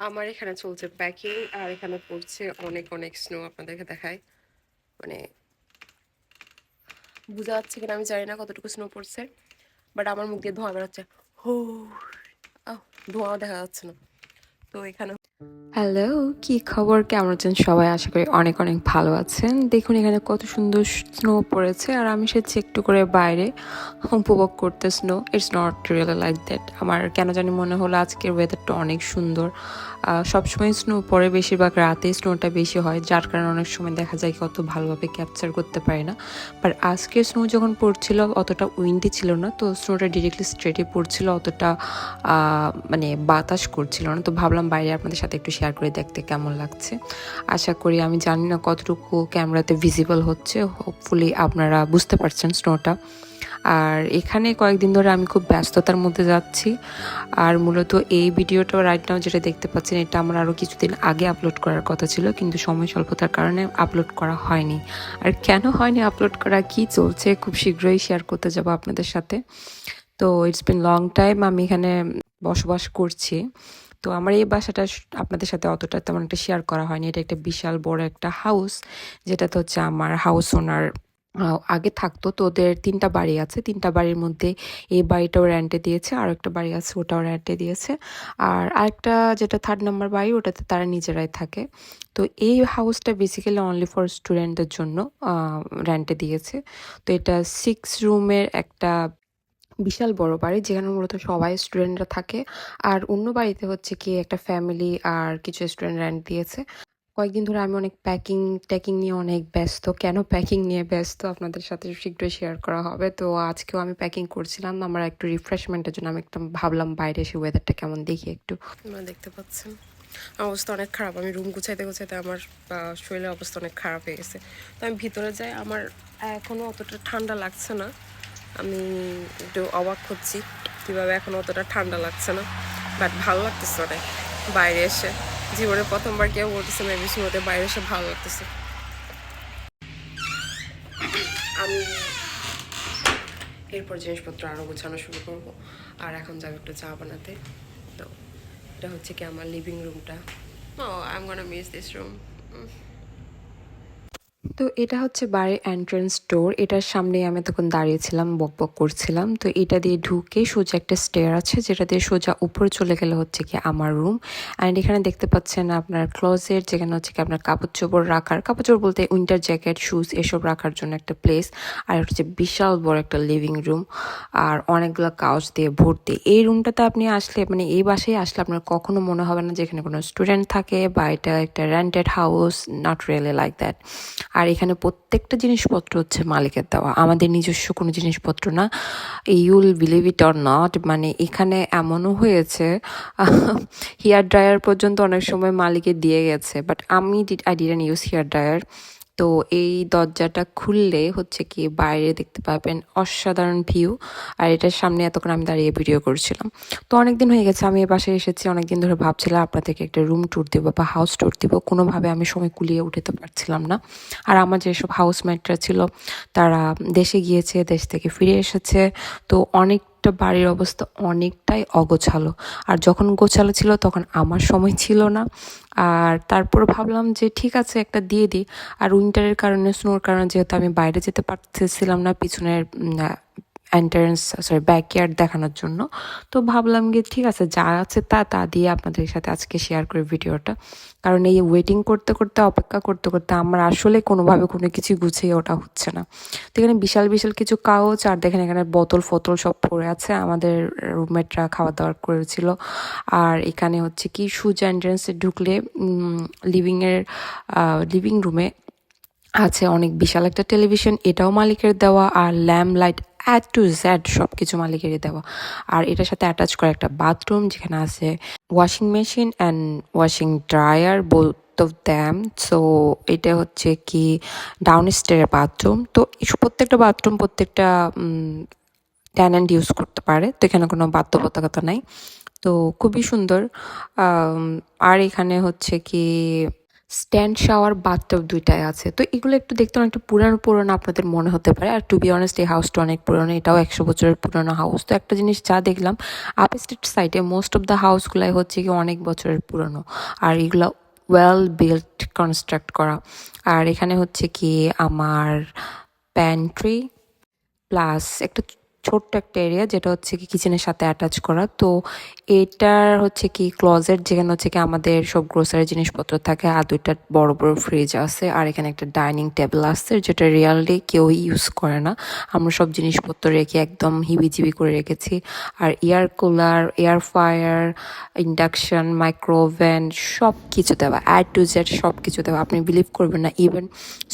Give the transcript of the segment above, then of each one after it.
আমার এখানে চলছে প্যাকিং আর এখানে পড়ছে অনেক অনেক স্নো আপনাদেরকে দেখায় মানে বোঝা যাচ্ছে কিনা আমি জানি না কতটুকু স্নো পড়ছে বাট আমার মুখ দিয়ে ধোঁয়া বেরোচ্ছে। হো আহ, ধোঁয়া দেখা যাচ্ছে না। তো এখানে হ্যালো, কি খবর? কেমন আছেন সবাই? আশা করি অনেক অনেক ভালো আছেন। দেখুন, এখানে কত সুন্দর স্নো পড়েছে আর আমি সেছি একটু করে বাইরে উপভোগ করতে snow it's not really like that আমার কেন জানি মনে হলো আজকের ওয়েদারটা অনেক সুন্দর। সবসময় স্নো পরে বেশিরভাগ রাতে স্নোটা বেশি হয়, যার কারণে অনেক সময় দেখা যায় কি অত ভালোভাবে ক্যাপচার করতে পারে না। বাট আজকে স্নো যখন পড়ছিল অতটা উইন্ডি ছিল না, তো স্নোটা ডিরেক্টলি স্ট্রেটে পড়ছিল, অতটা মানে বাতাস করছিল না। তো ভাবলাম বাইরে আপনাদের সাথে একটু শেয়ার করে দেখতে কেমন লাগছে। আশা করি আমি জানি না কতটুকু ক্যামেরাতে ভিজিবল হচ্ছে। হোপফুলি আপনারা বুঝতে পারছেন স্নোটা আর এখানে কয়েকদিন ধরে আমি খুব ব্যস্ততার মধ্যে যাচ্ছি। আর মূলত এই ভিডিওটা রাইট নাও যেটা দেখতে পাচ্ছেন, এটা আমার আরও কিছুদিন আগে আপলোড করার কথা ছিল, কিন্তু সময় স্বল্পতার কারণে আপলোড করা হয়নি। আর কেন হয়নি আপলোড করা, কি চলছে, খুব শীঘ্রই শেয়ার করতে যাব আপনাদের সাথে। তো ইটস বিন লং টাইম আমি এখানে বসবাস করছি। তো আমার এই বাসাটা আপনাদের সাথে অতটা তেমন একটা শেয়ার করা হয়নি। এটা একটা বিশাল বড় একটা হাউস যেটাতে হচ্ছে আমার হাউস ওনার আগে থাকতো, তো ওদের তিনটা বাড়ি আছে। তিনটা বাড়ির মধ্যে এই বাড়িটাও র্যান্টে দিয়েছে আর একটা বাড়ি আছে ওটাও র্যান্টে দিয়েছে। আর আরেকটা যেটা থার্ড নাম্বার বাড়ি, ওটাতে তারা নিজেরাই থাকে। তো এই হাউসটা বেসিক্যালি অনলি ফর স্টুডেন্টদের জন্য র্যান্টে দিয়েছে। তো এটা সিক্স রুমের একটা বিশাল বড় বাড়ি, যেখানে মূলত সবাই স্টুডেন্টরা থাকে। আর অন্য বাড়িতে হচ্ছে কি একটা ফ্যামিলি আর কিছু স্টুডেন্ট র্যান্ট দিয়েছে। কয়েকদিন ধরে আমি অনেক প্যাকিং ট্যাকিং নিয়ে অনেক ব্যস্ত। কেন প্যাকিং নিয়ে ব্যস্ত? আপনাদের সাথে শীঘ্রই শেয়ার করা হবে। তো আজকেও আমি প্যাকিং করছিলাম। আমার একটু রিফ্রেশমেন্টের জন্য আমি একদম ভাবলাম বাইরে এসে ওয়েদারটা কেমন দেখি একটু। দেখতে পাচ্ছেন, অবস্থা অনেক খারাপ। আমি রুম গুছাইতে গুছাইতে আমার শরীরের অবস্থা অনেক খারাপ হয়ে গেছে। তো আমি ভিতরে যাই। আমার এখনও অতটা ঠান্ডা লাগছে না। আমি একটু অবাক হচ্ছি কীভাবে এখন অতটা ঠান্ডা লাগছে না। বাট ভালো লাগতেছে অনেক বাইরে এসে। জীবনে প্রথমবার কেউ বলতেছে না বেশি হতে বাইরে এসে ভালো লাগতেছে। আমি এরপর জিনিসপত্র আরও গোছানো শুরু করব, আর এখন যাব একটু চা বানাতে। তো এটা হচ্ছে কি আমার লিভিং রুমটা ও I am gonna miss this room তো এটা হচ্ছে বাড়ির এন্ট্রেন্স ডোর এটার সামনে আমি তখন দাঁড়িয়েছিলাম, বক বক করছিলাম। তো এটা দিয়ে ঢুকে সোজা একটা স্টেয়ার আছে, যেটা দিয়ে সোজা উপরে চলে গেলে হচ্ছে কি আমার রুম অ্যান্ড এখানে দেখতে পাচ্ছেন আপনার ক্লোজেট যেখানে হচ্ছে কি আপনার কাপড় চোপড় রাখার কাপড় চোপড় বলতে উইন্টার জ্যাকেট শুজ এসব রাখার জন্য একটা প্লেস আর হচ্ছে বিশাল বড় একটা লিভিং রুম আর অনেকগুলো কাউচ দিয়ে ভর্তি। এই রুমটাতে আপনি আসলে মানে এই বাসায় আসলে আপনার কখনো মনে হবে না যে এখানে কোনো স্টুডেন্ট থাকে বা এটা একটা rented house not really like that আর এখানে প্রত্যেকটা জিনিসপত্র হচ্ছে মালিকের দেওয়া। আমাদের নিজস্ব কোনো জিনিসপত্র না। You'll believe it or not মানে এখানে এমনও হয়েছে, হেয়ার ড্রায়ার পর্যন্ত অনেক সময় মালিকের দিয়ে গেছে বাট আমি I didn't use hair dryer. তো এই দরজাটা খুললে হচ্ছে কি বাইরে দেখতে পাবেন অসাধারণ ভিউ। আর এটার সামনে এতক্ষণ আমি দাঁড়িয়ে ভিডিও করছিলাম। তো অনেক দিন হয়ে গেছে, আমি এ বাসায় এসেছি অনেক দিন ধরে ভাবছিলাম আপনাদেরকে একটা রুম ট্যুর দিব বা হাউস ট্যুর দিব। কোনোভাবে আমি সময় কুলিয়ে উঠাতে পারছিলাম না। আর আমার যেসব হাউসমেটরা ছিল, তারা দেশে গিয়েছে, দেশ থেকে ফিরে এসেছে। তো অনেকটা বাড়ির অবস্থা অনেকটাই অগোছালো। আর যখন গোছালো ছিল তখন আমার সময় ছিল না। আর তারপর ভাবলাম যে ঠিক আছে, একটা দিয়ে দিই। আর উইন্টারের কারণে স্নোর কারণে যেহেতু আমি বাইরে যেতে পারতেছিলাম না, পিছনের এন্ট্রান্স সরি ব্যাকয়ার্ড দেখানোর জন্য। তো ভাবলাম গিয়ে ঠিক আছে, যা আছে তা তা দিয়ে আপনাদের সাথে আজকে শেয়ার করি ভিডিওটা। কারণ এই ওয়েটিং করতে করতে, অপেক্ষা করতে করতে আমার আসলে কোনোভাবে কোনো কিছু গুছিয়ে ওটা হচ্ছে না। তো এখানে বিশাল বিশাল কিছু কাগজ আর দেখেন এখানে বোতল ফতল সব পড়ে আছে। আমাদের রুমমেটরা খাওয়া দাওয়া করেছিল। আর এখানে হচ্ছে কি সুজ এন্ট্রেন্সে ঢুকলে লিভিংয়ের লিভিং রুমে আছে অনেক বিশাল একটা টেলিভিশন এটাও মালিকের দেওয়া। আর lamp light add to Z সব কিছু মালিকেরই দেওয়া আর এটার সাথে অ্যাটাচ করা একটা বাথরুম যেখানে আছে washing machine and washing dryer both of them so এটা হচ্ছে কি ডাউন স্টেয়ারের বাথরুম তো এই প্রত্যেকটা বাথরুম প্রত্যেকটা ট্যানেন্ট ইউজ করতে পারে। তো এখানে কোনো বাধ্যবাধকতা নাই। তো খুবই সুন্দর। আর এখানে হচ্ছে কি স্ট্যান্ড শাওয়ার, বাথটব দুইটাই আছে। তো এগুলো একটু দেখতে অনেকটা পুরানো, পুরনো আপনাদের মনে হতে পারে। আর টু বি অনেস্ট এই হাউসটা অনেক পুরনো, এটাও একশো বছরের পুরনো হাউস তো একটা জিনিস যা দেখলাম আপ স্টেট সাইডে মোস্ট অফ দ্য হাউসগুলাই হচ্ছে কি অনেক বছরের পুরনো। আর এগুলো ওয়েল বিল্ড কনস্ট্রাক্ট করা। আর এখানে হচ্ছে কি আমার প্যান্ট্রি প্লাস একটা ছোট্ট একটা এরিয়া যেটা হচ্ছে কি কিচেনের সাথে অ্যাটাচ করা। তো এটার হচ্ছে কি ক্লজেট যেখানে হচ্ছে কি আমাদের সব গ্রোসারি জিনিসপত্র থাকে, আর দুইটা বড় বড় ফ্রিজ আছে, আর এখানে একটা ডাইনিং টেবিল আছে, যেটা রিয়ালি কেউ ইউজ করে না। আমরা সব জিনিসপত্র রেখে একদম হিবিজিবি করে রেখেছি। আর air cooler air fryer induction microwave oven সব কিছু দেওয়া অ্যাড টু জেড সব কিছু দেওয়া। আপনি বিলিভ করবেন না ইভেন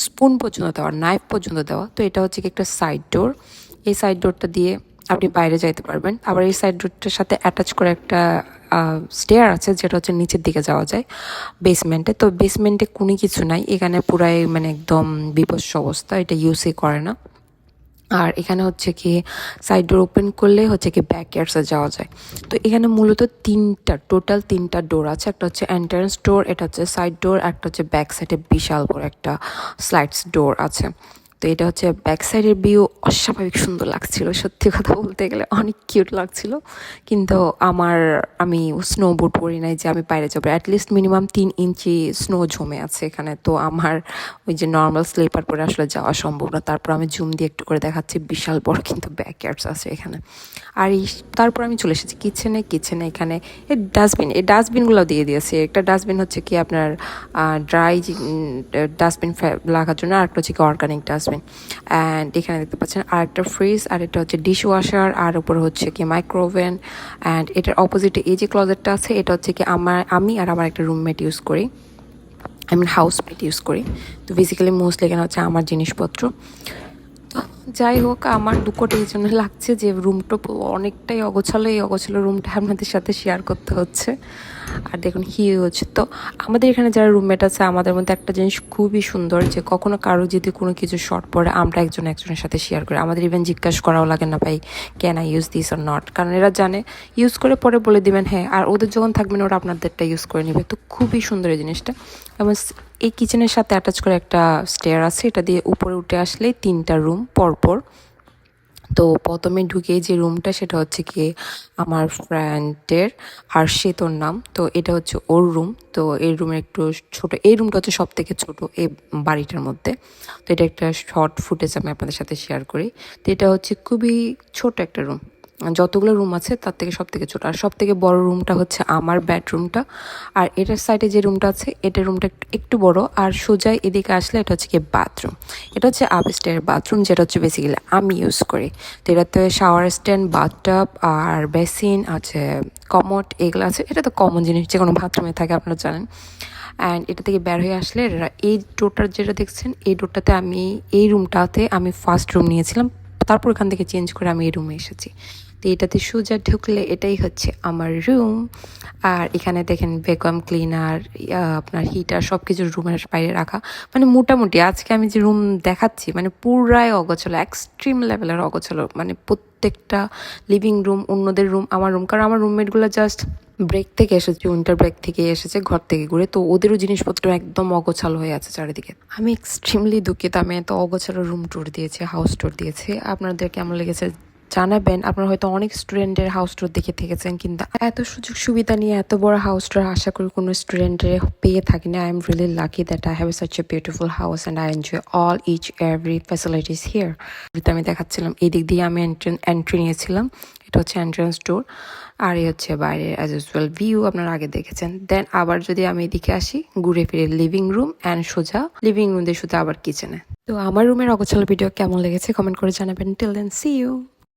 স্পুন পর্যন্ত দেওয়া নাইফ পর্যন্ত দেওয়া। তো এটা হচ্ছে কি একটা সাইড ডোর এই সাইড ডোরটা দিয়ে আপনি বাইরে যাইতে পারবেন। আবার এই সাইড ডোরটার সাথে অ্যাটাচ করে একটা স্টেয়ার আছে, যেটা হচ্ছে নিচের দিকে যাওয়া যায় বেসমেন্টে তো বেসমেন্টে কোনো কিছু নাই। এখানে পুরাই মানে একদম বিপস্য অবস্থা, এটা ইউজই করে না। আর এখানে হচ্ছে কি সাইড ডোর ওপেন করলে হচ্ছে কি ব্যাক ইয়ার্সে যাওয়া যায়। তো এখানে মূলত তিনটা টোটাল তিনটা ডোর আছে। একটা হচ্ছে এন্ট্রান্স ডোর এটা হচ্ছে সাইড ডোর একটা হচ্ছে ব্যাক সাইডে বিশাল বড় একটা স্লাইডস ডোর আছে। তো এটা হচ্ছে ব্যাক সাইডের ভিউ অস্বাভাবিক সুন্দর লাগছিল। সত্যি কথা বলতে গেলে অনেক কিউট লাগছিল। কিন্তু আমার, আমি স্নো বোর্ড পরি নাই যে আমি বাইরে যাব। অ্যাটলিস্ট মিনিমাম তিন ইঞ্চি স্নো জমে আছে এখানে। তো আমার ওই যে নর্মাল স্লিপার পরে আসলে যাওয়া সম্ভব না। তারপর আমি জুম দিয়ে একটু করে দেখাচ্ছি। বিশাল বড় কিন্তু ব্যাক ইয়ার্ডস আছে এখানে। আর এই তারপর আমি চলে এসেছি কিচেনে কিচেনে এখানে এই ডাস্টবিন এই ডাস্টবিনগুলো দিয়ে দিয়েছে। একটা ডাস্টবিন হচ্ছে কি আপনার ড্রাই ডাস্টবিন লাগার জন্য আর একটা হচ্ছে কি অর্গানিক ডাস্টবিন অ্যান্ড এখানে দেখতে পাচ্ছেন আর একটা ফ্রিজ আর একটা হচ্ছে ডিশ ওয়াশার আর উপর হচ্ছে কি মাইক্রোওভেন অ্যান্ড এটার অপোজিটে এই যে ক্লজেটটা আছে, এটা হচ্ছে কি আমার, আমি আর আমার একটা রুমমেট ইউজ করি। আই মিন হাউসমেট ইউজ করি। তো বেসিক্যালি মোস্টলি এখানে হচ্ছে আমার জিনিসপত্র। যাই হোক, আমার দুঃখটা এই জন্য লাগছে যে রুমটা অনেকটাই অগোছালো। এই অগোছালো রুমটা আপনাদের সাথে শেয়ার করতে হচ্ছে। আর দেখুন হিউজ তো আমাদের এখানে যারা রুমমেট আছে, আমাদের মধ্যে একটা জিনিস খুবই সুন্দর যে কখনো কারও যদি কোনো কিছু শর্ট পড়ে, আমরা একজন একজনের সাথে শেয়ার করি। আমাদের ইভেন জিজ্ঞাসা করাও লাগে না, ভাই can I use this or not কারণ এরা জানে ইউজ করে পরে বলে দিবেন হ্যাঁ আর ওদের যখন থাকবেন, ওরা আপনাদেরটা ইউজ করে নেবে। তো খুবই সুন্দর এই জিনিসটা। এবং এই কিচেনের সাথে অ্যাটাচ করে একটা স্টেয়ার আছে, এটা দিয়ে উপরে উঠে আসলেই তিনটা রুম পরপর তো প্রথমে ঢুকে যে রুমটা সেটা হচ্ছে কি আমার ফ্রেন্ডের হার্ষে তোর নাম। তো এটা হচ্ছে ওর রুম তো এই রুমের একটু ছোট, এই রুমটা হচ্ছে সব থেকে ছোট এই বাড়িটার মধ্যে। তো এটা একটা শর্ট ফুটেজ আমি আপনাদের সাথে শেয়ার করি। তো এটা হচ্ছে খুবই ছোট একটা রুম যতগুলো রুম আছে, তার থেকে সব থেকে ছোট। আর সব থেকে বড় রুমটা হচ্ছে আমার বেডরুমটা। আর এটার সাইডে যে রুমটা আছে, এটা রুমটা একটু বড়। আর সোজাই এদিকে আসলে এটা হচ্ছে কি বাথরুম। এটা হচ্ছে আপস্টেয়ার বাথরুম যেটা হচ্ছে বেসিক্যালি আমি ইউজ করি। তো এটাতে শাওয়ার স্ট্যান্ড বাথটাব আর বেসিন আছে কমট এগুলো আছে। এটা তো কমন জিনিস যে কোনো বাথরুমে থাকে, আপনারা জানেন। অ্যান্ড এটা থেকে বের হয়ে আসলে এই ডোরটার যেটা দেখছেন, এই ডোরটাতে আমি, এই রুমটাতে আমি ফার্স্ট রুম নিয়েছিলাম। তারপর এখান থেকে চেঞ্জ করে আমি এই রুমে এসেছি। তো এটাতে সোজা ঢুকলে এটাই হচ্ছে আমার রুম আর এখানে দেখেন ভ্যাকুয়াম ক্লিনার আপনার হিটার সব কিছু রুমের বাইরে রাখা। মানে মোটামুটি আজকে আমি যে রুম দেখাচ্ছি মানে পুরাই অগোছলো এক্সট্রিম লেভেলের অগোছলো। মানে প্রত্যেকটা লিভিং রুম অন্যদের রুম আমার রুম কারণ আমার রুমমেটগুলো জাস্ট ব্রেক থেকে এসেছে উইন্টার ব্রেক থেকে এসেছে, ঘর থেকে ঘুরে। তো ওদেরও জিনিসপত্র একদম অগোছাল হয়ে আছে চারিদিকে। আমি এক্সট্রিমলি দুঃখিত, আমি এত অগোছালো রুম ট্যুর দিয়েছি হাউস ট্যুর দিয়েছি। আপনাদের কেমন লেগেছে জানাবেন, আপনারা হয়তো অনেক স্টুডেন্টের হাউস ট্যুর দেখে থেকেছেন, কিন্তু এত সুযোগ সুবিধা নিয়ে এত বড় হাউস ট্যুর আশা করি কোনো স্টুডেন্টের পেয়ে থাকি না। I am really lucky that I have such a beautiful house and I enjoy all each every facilities here আমি দেখাচ্ছিলাম এই দিক দিয়ে আমি এন্ট্রি নিয়েছিলাম। এটা হচ্ছে এন্ট্রান্স ডোর আর এই হচ্ছে বাইরের অ্যাজ ইউজুয়াল ভিউ আপনারা আগে দেখেছেন। দেন আবার যদি আমি এদিকে আসি, ঘুরে ফিরে লিভিং রুম অ্যান্ড সোজা লিভিং রুম দিয়ে শুধু আবার কিচেনে তো আমার রুমের অগোছালো ভিডিও কেমন লেগেছে কমেন্ট করে জানাবেন। Till then C you